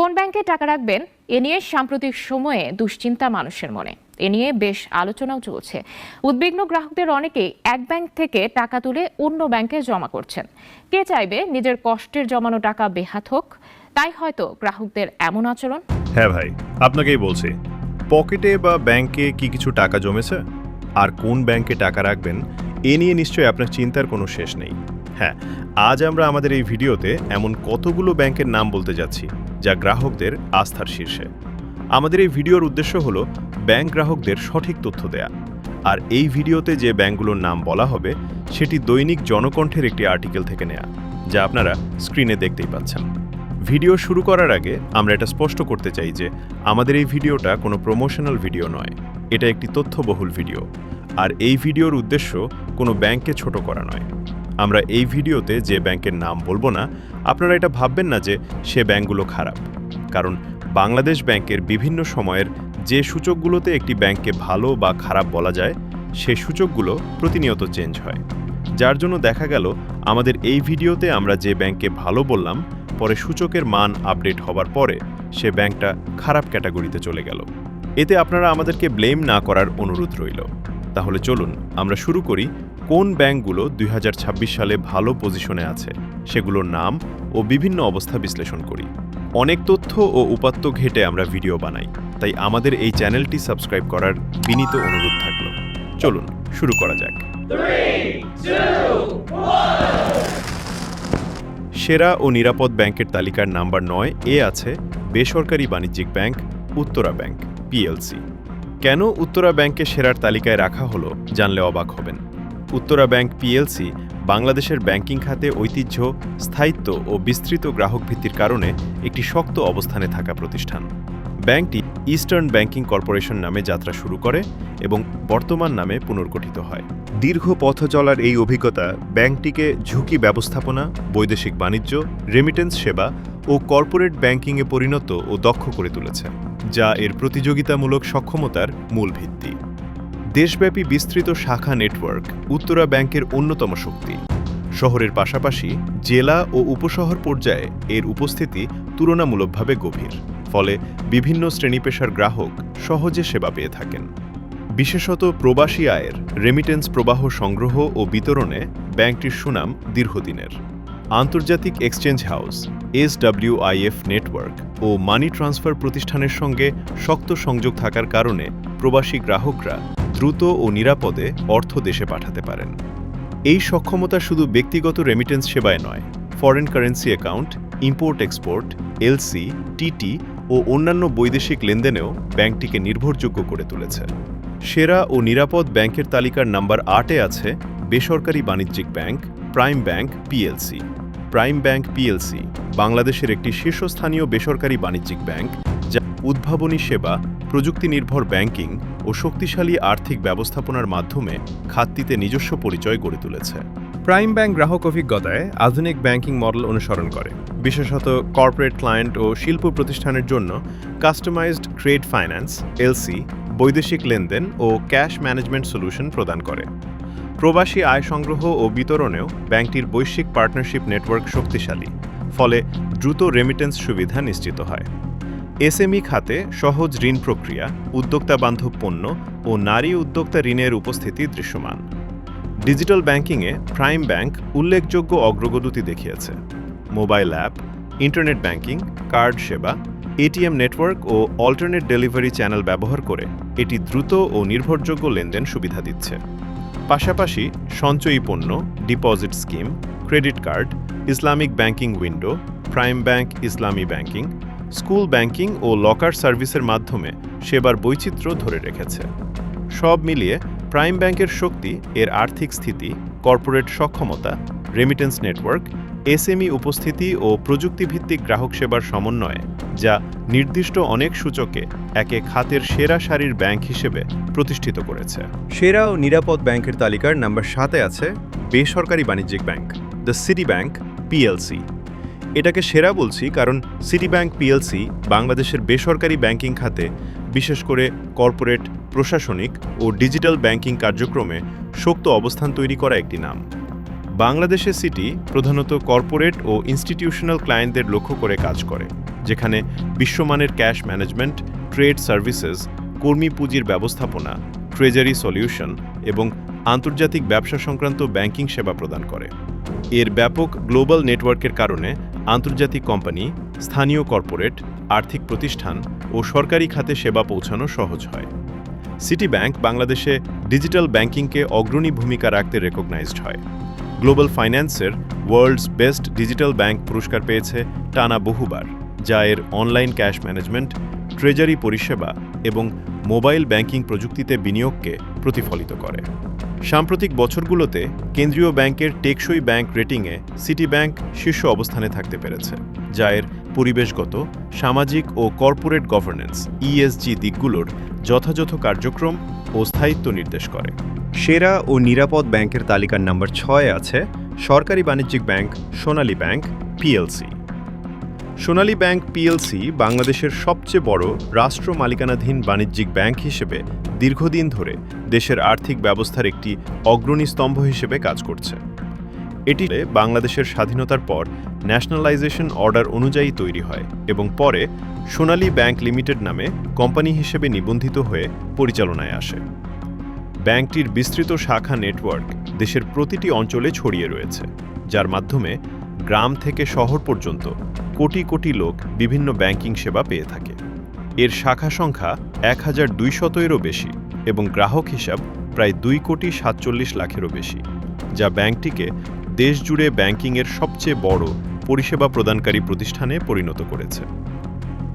কোন ব্যাংকে টাকা রাখবেন? এ নিয়ে সাম্প্রতিক সময়ে দুশ্চিন্তা মানুষের মনে। এ নিয়ে বেশ আলোচনাও চলছে। উদ্বিগ্ন গ্রাহকদের অনেকেই এক ব্যাংক থেকে টাকা তুলে অন্য ব্যাংকে জমা করছেন। কে চাইবে নিজের কষ্টের জমানো টাকা বেহাত হোক? তাই হয়তো গ্রাহকদের এমন আচরণ? হ্যাঁ ভাই, আপনাকেই বলছি। পকেটে বা ব্যাংকে কি কিছু টাকা জমেছে? আর কোন ব্যাংকে টাকা রাখবেন? এ নিয়ে নিশ্চয়ই আপনার চিন্তার কোনো শেষ নেই। হ্যাঁ আজ আমরা আমাদের এই ভিডিওতে এমন কতগুলো ব্যাংকের নাম বলতে যাচ্ছি, যা গ্রাহকদের আস্থার শীর্ষে। আমাদের এই ভিডিওর উদ্দেশ্য হল ব্যাংক গ্রাহকদের সঠিক তথ্য দেয়া। আর এই ভিডিওতে যে ব্যাংকগুলোর নাম বলা হবে, সেটি দৈনিক জনকণ্ঠের একটি আর্টিকেল থেকে নেয়া, যা আপনারা স্ক্রিনে দেখতেই পাচ্ছেন। ভিডিও শুরু করার আগে আমরা এটা স্পষ্ট করতে চাই যে, আমাদের এই ভিডিওটা কোনো প্রমোশনাল ভিডিও নয়, এটা একটি তথ্যবহুল ভিডিও। আর এই ভিডিওর উদ্দেশ্য কোনো ব্যাংককে ছোট করা নয়। আমরা এই ভিডিওতে যে ব্যাংকের নাম বলব না, আপনারা এটা ভাববেন না যে সে ব্যাংকগুলো খারাপ। কারণ বাংলাদেশ ব্যাংকের বিভিন্ন সময়ের যে সূচকগুলোতে একটি ব্যাংককে ভালো বা খারাপ বলা যায়, সে সূচকগুলো প্রতিনিয়ত চেঞ্জ হয়। যার জন্য দেখা গেল, আমাদের এই ভিডিওতে আমরা যে ব্যাংককে ভালো বললাম, পরে সূচকের মান আপডেট হবার পরে সে ব্যাংকটা খারাপ ক্যাটাগরিতে চলে গেল। এতে আপনারা আমাদেরকে ব্লেম না করার অনুরোধ রইল। তাহলে চলুন আমরা শুরু করি কোন ব্যাংকগুলো দুই হাজার ছাব্বিশ সালে ভালো পজিশনে আছে, সেগুলোর নাম ও বিভিন্ন অবস্থা বিশ্লেষণ করি। অনেক তথ্য ও উপাত্ত ঘেটে আমরা ভিডিও বানাই, তাই আমাদের এই চ্যানেলটি সাবস্ক্রাইব করার বিনীত অনুরোধ থাকল। চলুন শুরু করা যাক। সেরা ও নিরাপদ ব্যাংকের তালিকার নাম্বার নয় এ আছে বেসরকারি বাণিজ্যিক ব্যাংক, উত্তরা ব্যাংক, পিএলসি। কেন উত্তরা ব্যাংকে সেরার তালিকায় রাখা হলো জানলে অবাক হবেন। উত্তরা ব্যাংক পিএলসি বাংলাদেশের ব্যাংকিং খাতে ঐতিহ্য, স্থায়িত্ব ও বিস্তৃত গ্রাহক ভিত্তির কারণে একটি শক্ত অবস্থানে থাকা প্রতিষ্ঠান। ব্যাংকটি ইস্টার্ন ব্যাংকিং কর্পোরেশন নামে যাত্রা শুরু করে এবং বর্তমান নামে পুনর্গঠিত হয়। দীর্ঘ পথ চলার এই অভিজ্ঞতা ব্যাংকটিকে ঝুঁকি ব্যবস্থাপনা, বৈদেশিক বাণিজ্য রেমিটেন্স সেবা ও কর্পোরেট ব্যাংকিংয়ে পরিণত ও দক্ষ করে তুলেছে, যা এর প্রতিযোগিতামূলক সক্ষমতার মূল ভিত্তি। দেশব্যাপী বিস্তৃত শাখা নেটওয়ার্ক উত্তরা ব্যাংকের অন্যতম শক্তি। শহরের পাশাপাশি জেলা ও উপশহর পর্যায়ে এর উপস্থিতি তুলনামূলকভাবে গভীর। ফলে বিভিন্ন শ্রেণীপেশার গ্রাহক সহজে সেবা পেয়ে থাকেন। বিশেষত প্রবাসী আয়ের রেমিটেন্স প্রবাহ সংগ্রহ ও বিতরণে ব্যাংকটির সুনাম দীর্ঘদিনের। আন্তর্জাতিক এক্সচেঞ্জ হাউস, এসডব্লিউআইএফ নেটওয়ার্ক ও মানি ট্রান্সফার প্রতিষ্ঠানের সঙ্গে শক্ত সংযোগ থাকার কারণে প্রবাসী গ্রাহকরা দ্রুত ও নিরাপদে অর্থ দেশে পাঠাতে পারেন। এই সক্ষমতা শুধু ব্যক্তিগত রেমিটেন্স সেবায় নয় foreign currency account import export LC TT ও অন্যান্য বৈদেশিক লেনদেনেও ব্যাংকটিকে নির্ভরযোগ্য করে তুলেছে। সেরা ও নিরাপদ ব্যাংকের তালিকার নাম্বার আটে আছে বেসরকারি বাণিজ্যিক bank prime bank PLC. Prime bank PLC বাংলাদেশের একটি শীর্ষস্থানীয় বেসরকারি বাণিজ্যিক ব্যাংক যা উদ্ভাবনী সেবা প্রযুক্তি নির্ভর ব্যাংকিং ও শক্তিশালী আর্থিক ব্যবস্থাপনার মাধ্যমে খাতটিতে নিজস্ব পরিচয় গড়ে তুলেছে। প্রাইম ব্যাংক গ্রাহক অভিজ্ঞতায় আধুনিক ব্যাংকিং মডেল অনুসরণ করে। বিশেষত কর্পোরেট ক্লায়েন্ট ও শিল্প প্রতিষ্ঠানের জন্য কাস্টমাইজড ট্রেড ফাইন্যান্স, এলসি, বৈদেশিক লেনদেন ও ক্যাশ ম্যানেজমেন্ট সলিউশন প্রদান করে। প্রবাসী আয় সংগ্রহ ও বিতরণেও ব্যাংকটির বৈশ্বিক পার্টনারশিপ নেটওয়ার্ক শক্তিশালী, ফলে দ্রুত রেমিটেন্স সুবিধা নিশ্চিত হয়। এসএমই খাতে সহজ ঋণ প্রক্রিয়া, উদ্যোক্তা বান্ধব পণ্য ও নারী উদ্যোক্তা ঋণের উপস্থিতি দৃশ্যমান। ডিজিটাল ব্যাংকিংয়ে প্রাইম ব্যাংক উল্লেখযোগ্য অগ্রগতি দেখিয়েছে। Mobile app, internet banking, card সেবা, এটিএম নেটওয়ার্ক ও অল্টারনেট ডেলিভারি চ্যানেল ব্যবহার করে এটি দ্রুত ও নির্ভরযোগ্য লেনদেন সুবিধা দিচ্ছে। পাশাপাশি সঞ্চয়ী পণ্য, deposit scheme, credit card, Islamic banking window, prime bank Islami banking, school banking ও লকার সার্ভিসের মাধ্যমে সেবার বৈচিত্র্য ধরে রেখেছে। সব মিলিয়ে প্রাইম ব্যাংকের শক্তি, এর আর্থিক স্থিতি, কর্পোরেট সক্ষমতা রেমিটেন্স নেটওয়ার্ক এসএমই উপস্থিতি ও প্রযুক্তিভিত্তিক গ্রাহক সেবার সমন্বয়ে, যা নির্দিষ্ট অনেক সূচকে একে খাতের সেরা সারির ব্যাংক হিসেবে প্রতিষ্ঠিত করেছে। সেরা ও নিরাপদ ব্যাংকের তালিকার নাম্বার সাতে আছে বেসরকারি বাণিজ্যিক bank, the city bank, PLC. এটাকে সেরা বলছি কারণ সিটি ব্যাংক, পিএলসি বাংলাদেশের বেসরকারি ব্যাংকিং খাতে বিশেষ করে কর্পোরেট, প্রশাসনিক ও ডিজিটাল ব্যাংকিং কার্যক্রমে শক্ত অবস্থান তৈরি করা একটি নাম। বাংলাদেশের সিটি প্রধানত কর্পোরেট ও ইনস্টিটিউশনাল ক্লায়েন্টদের লক্ষ্য করে কাজ করে, যেখানে বিশ্বমানের ক্যাশ ম্যানেজমেন্ট, ট্রেড সার্ভিসেস, কর্মী পুঁজির ব্যবস্থাপনা, ট্রেজারি সলিউশন এবং আন্তর্জাতিক ব্যবসা সংক্রান্ত ব্যাংকিং সেবা প্রদান করে। এর ব্যাপক গ্লোবাল নেটওয়ার্কের কারণে আন্তর্জাতিক কোম্পানি, স্থানীয় কর্পোরেট, আর্থিক প্রতিষ্ঠান ও সরকারি খাতে সেবা পৌঁছানো সহজ হয়। সিটি ব্যাংক বাংলাদেশে ডিজিটাল ব্যাংকিংকে অগ্রণী ভূমিকা রাখতে রেকগনাইজড হয়। গ্লোবাল ফাইন্যান্সের ওয়ার্ল্ডস বেস্ট ডিজিটাল ব্যাংক পুরস্কার পেয়েছে টানা বহুবার, যা এর অনলাইন ক্যাশ ম্যানেজমেন্ট ট্রেজারি পরিষেবা এবং মোবাইল ব্যাংকিং প্রযুক্তিতে বিনিয়োগকে প্রতিফলিত করে। সাম্প্রতিক বছরগুলোতে কেন্দ্রীয় ব্যাংকের টেকসই ব্যাংক রেটিংয়ে সিটি ব্যাংক শীর্ষ অবস্থানে থাকতে পেরেছে, যা এর পরিবেশগত, সামাজিক ও কর্পোরেট গভর্নেন্স ইএসজি দিকগুলোর যথাযথ কার্যক্রম ও স্থায়িত্ব নির্দেশ করে। সেরা ও নিরাপদ ব্যাংকের তালিকার নম্বর ছয় আছে সরকারি বাণিজ্যিক bank Sonali bank PLC Sonali bank PLC বাংলাদেশের সবচেয়ে বড় রাষ্ট্র মালিকানাধীন বাণিজ্যিক ব্যাংক হিসেবে দীর্ঘদিন ধরে দেশের আর্থিক ব্যবস্থার একটি অগ্রণী স্তম্ভ হিসেবে কাজ করছে। এটি বাংলাদেশের স্বাধীনতার পর ন্যাশনালাইজেশন অর্ডার অনুযায়ী তৈরি হয় এবং পরে সোনালী ব্যাংক লিমিটেড নামে কোম্পানি হিসেবে নিবন্ধিত হয়ে পরিচালনায় আসে। ব্যাংকটির বিস্তৃত শাখা নেটওয়ার্ক দেশের প্রতিটি অঞ্চলে ছড়িয়ে রয়েছে, যার মাধ্যমে গ্রাম থেকে শহর পর্যন্ত কোটি কোটি লোক বিভিন্ন ব্যাংকিং সেবা পেয়ে থাকে। এর শাখা সংখ্যা এক হাজার দুইশতেরও বেশি এবং গ্রাহক হিসাব প্রায় দুই কোটি সাতচল্লিশ লাখেরও বেশি, যা ব্যাংকটিকে দেশজুড়ে ব্যাংকিংয়ের সবচেয়ে বড় পরিষেবা প্রদানকারী প্রতিষ্ঠানে পরিণত করেছে।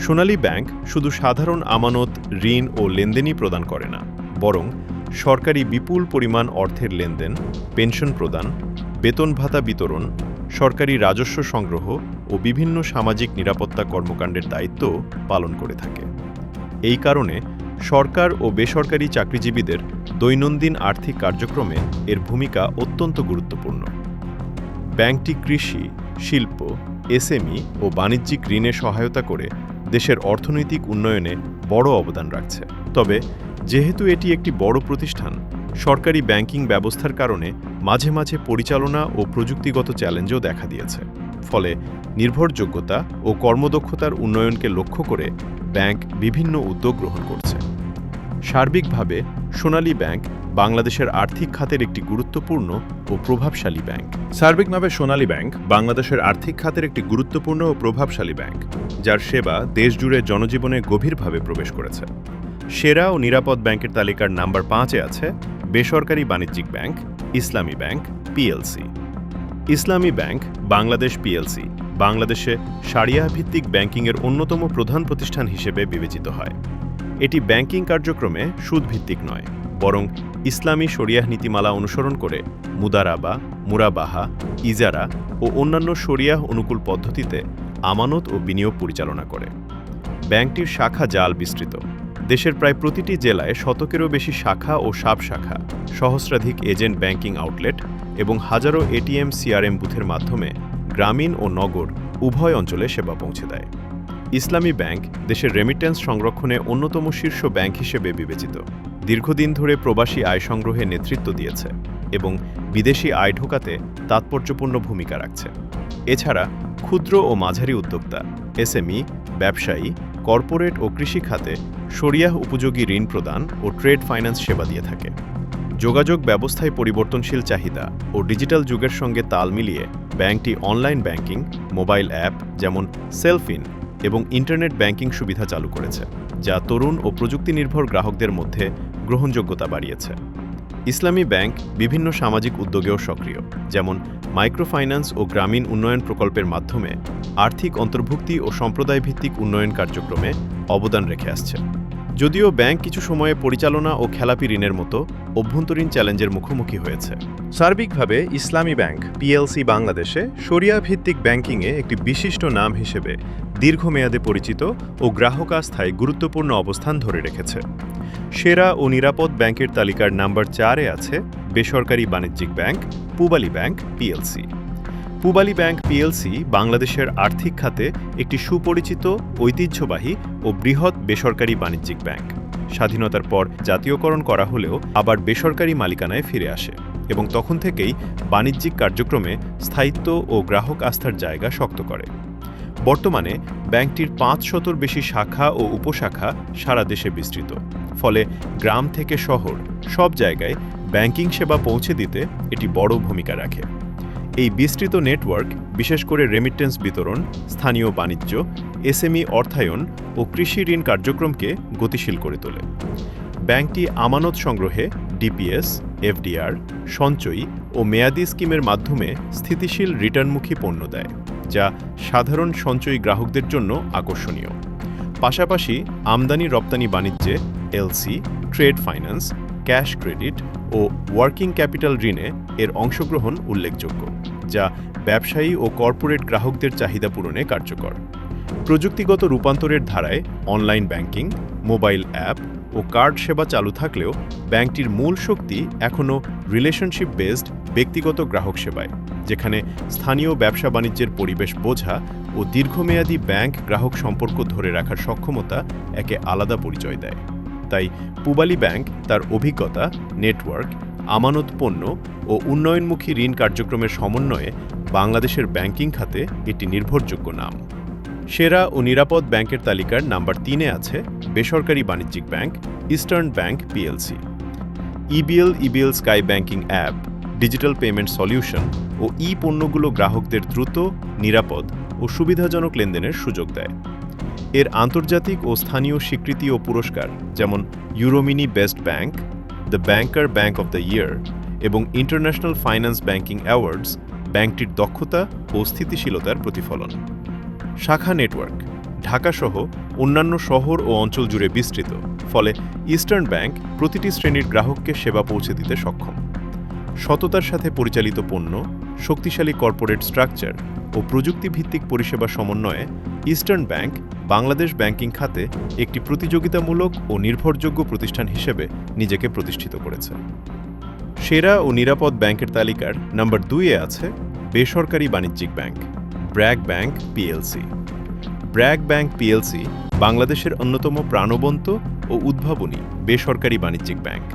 সোনালী ব্যাংক শুধু সাধারণ আমানত, ঋণ ও লেনদেনই প্রদান করে না, বরং সরকারি বিপুল পরিমাণ অর্থের লেনদেন, পেনশন প্রদান, বেতন ভাতা বিতরণ সরকারি রাজস্ব সংগ্রহ ও বিভিন্ন সামাজিক নিরাপত্তা কর্মকাণ্ডের দায়িত্ব পালন করে থাকে। এই কারণে সরকার ও বেসরকারি চাকরিজীবীদের দৈনন্দিন আর্থিক কার্যক্রমে এর ভূমিকা অত্যন্ত গুরুত্বপূর্ণ। ব্যাংকটি কৃষি, শিল্প, এসএমই ও বাণিজ্যিক ঋণে সহায়তা করে দেশের অর্থনৈতিক উন্নয়নে বড় অবদান রাখছে। তবে যেহেতু এটি একটি বড় প্রতিষ্ঠান সরকারি ব্যাংকিং ব্যবস্থার কারণে মাঝে মাঝে পরিচালনা ও প্রযুক্তিগত চ্যালেঞ্জও দেখা দিয়েছে। ফলে নির্ভরযোগ্যতা ও কর্মদক্ষতার উন্নয়নকে লক্ষ্য করে ব্যাংক বিভিন্ন উদ্যোগ গ্রহণ করছে। সার্বিকভাবে সোনালী ব্যাংক বাংলাদেশের আর্থিক খাতের একটি গুরুত্বপূর্ণ ও প্রভাবশালী ব্যাংক। সার্বিকভাবে সোনালী ব্যাংক বাংলাদেশের আর্থিক খাতের একটি গুরুত্বপূর্ণ ও প্রভাবশালী ব্যাংক, যার সেবা দেশজুড়ে জনজীবনে গভীরভাবে প্রবেশ করেছে। সেরা ও নিরাপদ ব্যাংকের তালিকার নাম্বার পাঁচে আছে বেসরকারি বাণিজ্যিক bank, Islami bank PLC Islami bank, Bangladesh PLC বাংলাদেশে সারিয়া ভিত্তিক ব্যাংকিংয়ের অন্যতম প্রধান প্রতিষ্ঠান হিসেবে বিবেচিত হয়। এটি ব্যাংকিং কার্যক্রমে সুদভিত্তিক নয়, বরং ইসলামী শরিয়াহ নীতিমালা অনুসরণ করে মুদারাবা, মুরাবাহা, ইজারা ও অন্যান্য শরিয়াহ অনুকূল পদ্ধতিতে আমানত ও বিনিয়োগ পরিচালনা করে। ব্যাংকটির শাখা জাল বিস্তৃত। দেশের প্রায় প্রতিটি জেলায় শতকেরও বেশি শাখা ও সাব শাখা সহস্রাধিক এজেন্ট ব্যাংকিং আউটলেট এবং হাজারো এটিএম, সিআরএম বুথের মাধ্যমে গ্রামীণ ও নগর উভয় অঞ্চলে সেবা পৌঁছে দেয়। ইসলামী ব্যাংক দেশের রেমিটেন্স সংরক্ষণে অন্যতম শীর্ষ ব্যাংক হিসেবে বিবেচিত। দীর্ঘদিন ধরে প্রবাসী আয় সংগ্রহে নেতৃত্ব দিয়েছে এবং বিদেশি আয় ঢোকাতে তাৎপর্যপূর্ণ ভূমিকা রাখছে। এছাড়া ক্ষুদ্র ও মাঝারি উদ্যোক্তা, এসএমই, ব্যবসায়ী, কর্পোরেট ও কৃষি খাতে শরিয়াহ উপযোগী ঋণ প্রদান ও ট্রেড ফাইন্যান্স সেবা দিয়ে থাকে। যোগাযোগ ব্যবস্থায় পরিবর্তনশীল চাহিদা ও ডিজিটাল যুগের সঙ্গে তাল মিলিয়ে ব্যাংকটি অনলাইন ব্যাংকিং, মোবাইল অ্যাপ যেমন সেলফিন এবং ইন্টারনেট ব্যাংকিং সুবিধা চালু করেছে, যা তরুণ ও প্রযুক্তি নির্ভর গ্রাহকদের মধ্যে গ্রহণযোগ্যতা বাড়িয়েছে। ইসলামী ব্যাংক বিভিন্ন সামাজিক উদ্যোগেও সক্রিয়, যেমন মাইক্রোফাইন্যান্স ও গ্রামীণ উন্নয়ন প্রকল্পের মাধ্যমে আর্থিক অন্তর্ভুক্তি ও সম্প্রদায় ভিত্তিক উন্নয়ন কার্যক্রমে অবদান রেখে আসছে। যদিও ব্যাংক কিছু সময়ে পরিচালনা ও খেলাপি ঋণের মতো অভ্যন্তরীণ চ্যালেঞ্জের মুখোমুখি হয়েছে। সার্বিকভাবে ইসলামী ব্যাংক পিএলসি বাংলাদেশে শরিয়া ভিত্তিক ব্যাংকিংয়ে একটি বিশিষ্ট নাম হিসেবে দীর্ঘমেয়াদে পরিচিত ও গ্রাহক আস্থায় গুরুত্বপূর্ণ অবস্থান ধরে রেখেছে। সেরা ও নিরাপদ ব্যাংকের তালিকার নাম্বার চারে আছে বেসরকারি বাণিজ্যিক bank, Pubali bank PLC Pubali bank PLC বাংলাদেশের আর্থিক খাতে একটি সুপরিচিত, ঐতিহ্যবাহী ও বৃহৎ বেসরকারি বাণিজ্যিক ব্যাংক। স্বাধীনতার পর জাতীয়করণ করা হলেও আবার বেসরকারি মালিকানায় ফিরে আসে এবং তখন থেকেই বাণিজ্যিক কার্যক্রমে স্থায়িত্ব ও গ্রাহক আস্থার জায়গা শক্ত করে। বর্তমানে ব্যাংকটির পাঁচ শতর বেশি শাখা ও উপশাখা সারা দেশে বিস্তৃত। ফলে গ্রাম থেকে শহর সব জায়গায় ব্যাংকিং সেবা পৌঁছে দিতে এটি বড় ভূমিকা রাখে। এই বিস্তৃত নেটওয়ার্ক, বিশেষ করে রেমিটেন্স বিতরণ, স্থানীয় বাণিজ্য, এসএমই অর্থায়ন ও কৃষি ঋণ কার্যক্রমকে গতিশীল করে তোলে। ব্যাংকটি আমানত সংগ্রহে ডিপিএস এফডিআর সঞ্চয়ী ও মেয়াদি স্কিমের মাধ্যমে স্থিতিশীল রিটার্নমুখী পণ্য দেয়, যা সাধারণ সঞ্চয়ী গ্রাহকদের জন্য আকর্ষণীয়। পাশাপাশি আমদানি রপ্তানি বাণিজ্যে LC trade finance, cash credit ও ওয়ার্কিং ক্যাপিটাল ঋণে এর অংশগ্রহণ উল্লেখযোগ্য। যা ব্যবসায়ী ও কর্পোরেট গ্রাহকদের চাহিদা পূরণে কার্যকর। প্রযুক্তিগত রূপান্তরের ধারায় অনলাইন ব্যাংকিং, মোবাইল অ্যাপ ও কার্ড সেবা চালু থাকলেও ব্যাংকটির মূল শক্তি এখনও রিলেশনশিপ বেসড ব্যক্তিগত গ্রাহক সেবায়, যেখানে স্থানীয় ব্যবসা বাণিজ্যের পরিবেশ বোঝা ও দীর্ঘমেয়াদী ব্যাংক গ্রাহক সম্পর্ক ধরে রাখার সক্ষমতা একে আলাদা পরিচয় দেয়। তাই পুবালি ব্যাংক তার অভিজ্ঞতা, নেটওয়ার্ক আমানত পণ্য ও উন্নয়নমুখী ঋণ কার্যক্রমের সমন্বয়ে বাংলাদেশের ব্যাংকিং খাতে একটি নির্ভরযোগ্য নাম। সেরা ও নিরাপদ ব্যাংকের তালিকার নাম্বার তিনে আছে বেসরকারি বাণিজ্যিক bank, eastern bank PLC. EBL EBL sky banking app, digital payment solution ও ই পণ্যগুলো গ্রাহকদের দ্রুত, নিরাপদ ও সুবিধাজনক লেনদেনের সুযোগ দেয়। এর আন্তর্জাতিক ও স্থানীয় স্বীকৃতি ও পুরস্কার যেমন Euromoney best bank the banker bank of the year এবং ইন্টারন্যাশনাল ফাইন্যান্স ব্যাংকিং অ্যাওয়ার্ডস ব্যাংকটির দক্ষতা ও স্থিতিশীলতার প্রতিফলন। শাখা নেটওয়ার্ক ঢাকাসহ অন্যান্য শহর ও অঞ্চল জুড়ে বিস্তৃত, ফলে ইস্টার্ন ব্যাংক প্রতিটি শ্রেণির গ্রাহককে সেবা পৌঁছে দিতে সক্ষম। সততার সাথে পরিচালিত পণ্য, শক্তিশালী কর্পোরেট স্ট্রাকচার ও প্রযুক্তিভিত্তিক পরিষেবা সমন্বয়ে ইস্টার্ন ব্যাংক বাংলাদেশ ব্যাংকিং খাতে একটি প্রতিযোগিতামূলক ও নির্ভরযোগ্য প্রতিষ্ঠান হিসেবে নিজেকে প্রতিষ্ঠিত করেছে। সেরা ও নিরাপদ ব্যাংকের তালিকার নাম্বার দুইয়ে আছে বেসরকারি বাণিজ্যিক bank, BRAC bank PLC. BRAC bank PLC বাংলাদেশের অন্যতম প্রাণবন্ত ও উদ্ভাবনী বেসরকারি বাণিজ্যিক ব্যাংক,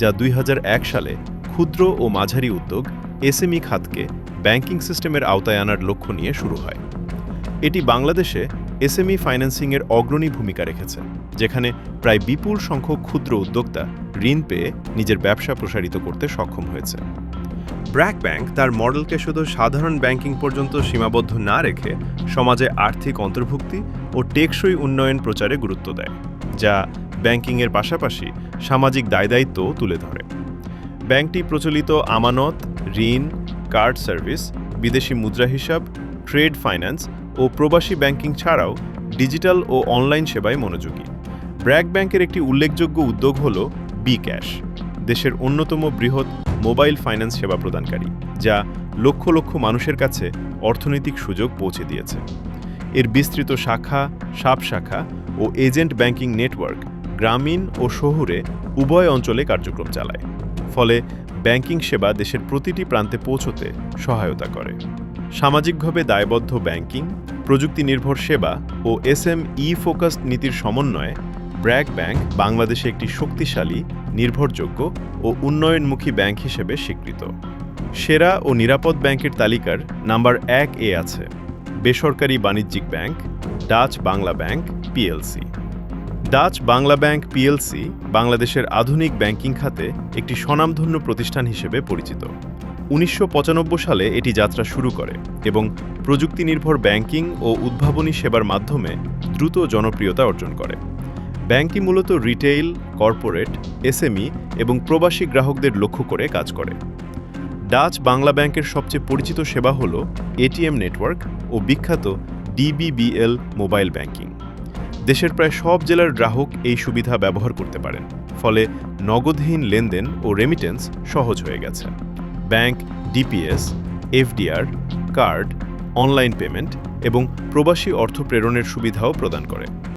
যা দুই হাজার এক সালে ক্ষুদ্র ও মাঝারি উদ্যোগ এসএমই খাতকে ব্যাংকিং সিস্টেমের আওতায় আনার লক্ষ্য নিয়ে শুরু হয়। এটি বাংলাদেশে এসএমই ফাইন্যান্সিংয়ের অগ্রণী ভূমিকা রেখেছে, যেখানে প্রায় বিপুল সংখ্যক ক্ষুদ্র উদ্যোক্তা ঋণ পেয়ে নিজের ব্যবসা প্রসারিত করতে সক্ষম হয়েছে। ব্র্যাক ব্যাংক তার মডেলকে শুধু সাধারণ ব্যাংকিং পর্যন্ত সীমাবদ্ধ না রেখে সমাজে আর্থিক অন্তর্ভুক্তি ও টেকসই উন্নয়ন প্রচারে গুরুত্ব দেয়, যা ব্যাংকিংয়ের পাশাপাশি সামাজিক দায়দায়িত্বও তুলে ধরে। ব্যাংকটি প্রচলিত আমানত, ঋণ, কার্ড সার্ভিস, বিদেশি মুদ্রা হিসাব, ট্রেড ফাইন্যান্স ও প্রবাসী ব্যাংকিং ছাড়াও ডিজিটাল ও অনলাইন সেবায় মনোযোগী। ব্র্যাক ব্যাংকের একটি উল্লেখযোগ্য উদ্যোগ হল বি ক্যাশ দেশের অন্যতম বৃহৎ মোবাইল ফাইন্যান্স সেবা প্রদানকারী, যা লক্ষ লক্ষ মানুষের কাছে অর্থনৈতিক সুযোগ পৌঁছে দিয়েছে। এর বিস্তৃত শাখা, সাব শাখা ও এজেন্ট ব্যাংকিং নেটওয়ার্ক গ্রামীণ ও শহুরে উভয় অঞ্চলে কার্যক্রম চালায়, ফলে ব্যাংকিং সেবা দেশের প্রতিটি প্রান্তে পৌঁছতে সহায়তা করে। সামাজিকভাবে দায়বদ্ধ ব্যাংকিং প্রযুক্তি নির্ভর সেবা ও এস এম ই ফোকাসড নীতির সমন্বয়ে ব্র্যাক ব্যাংক বাংলাদেশে একটি শক্তিশালী, নির্ভরযোগ্য ও উন্নয়নমুখী ব্যাংক হিসেবে স্বীকৃত। সেরা ও নিরাপদ ব্যাংকের তালিকার নাম্বার এক এ আছে, বেসরকারি বাণিজ্যিক bank, Dutch Bangla bank, PLC. Dutch Bangla bank, PLC, বাংলাদেশের আধুনিক ব্যাংকিং খাতে একটি স্বনামধন্য প্রতিষ্ঠান হিসেবে পরিচিত। উনিশশো পঁচানব্বই সালে এটি যাত্রা শুরু করে এবং প্রযুক্তি নির্ভর ব্যাংকিং ও উদ্ভাবনী সেবার মাধ্যমে দ্রুত জনপ্রিয়তা অর্জন করে। ব্যাংকটি মূলত রিটেইল, কর্পোরেট, এসএমই এবং প্রবাসী গ্রাহকদের লক্ষ্য করে কাজ করে। ডাচ বাংলা ব্যাংকের সবচেয়ে পরিচিত সেবা হল এটিএম নেটওয়ার্ক ও বিখ্যাত ডিবিবিএল মোবাইল ব্যাংকিং। দেশের প্রায় সব জেলার গ্রাহক এই সুবিধা ব্যবহার করতে পারেন, ফলে নগদহীন লেনদেন ও রেমিটেন্স সহজ হয়ে গেছে। Bank DPS FDR card online payment এবং প্রবাসী অর্থ প্রেরণের সুবিধাও প্রদান করে।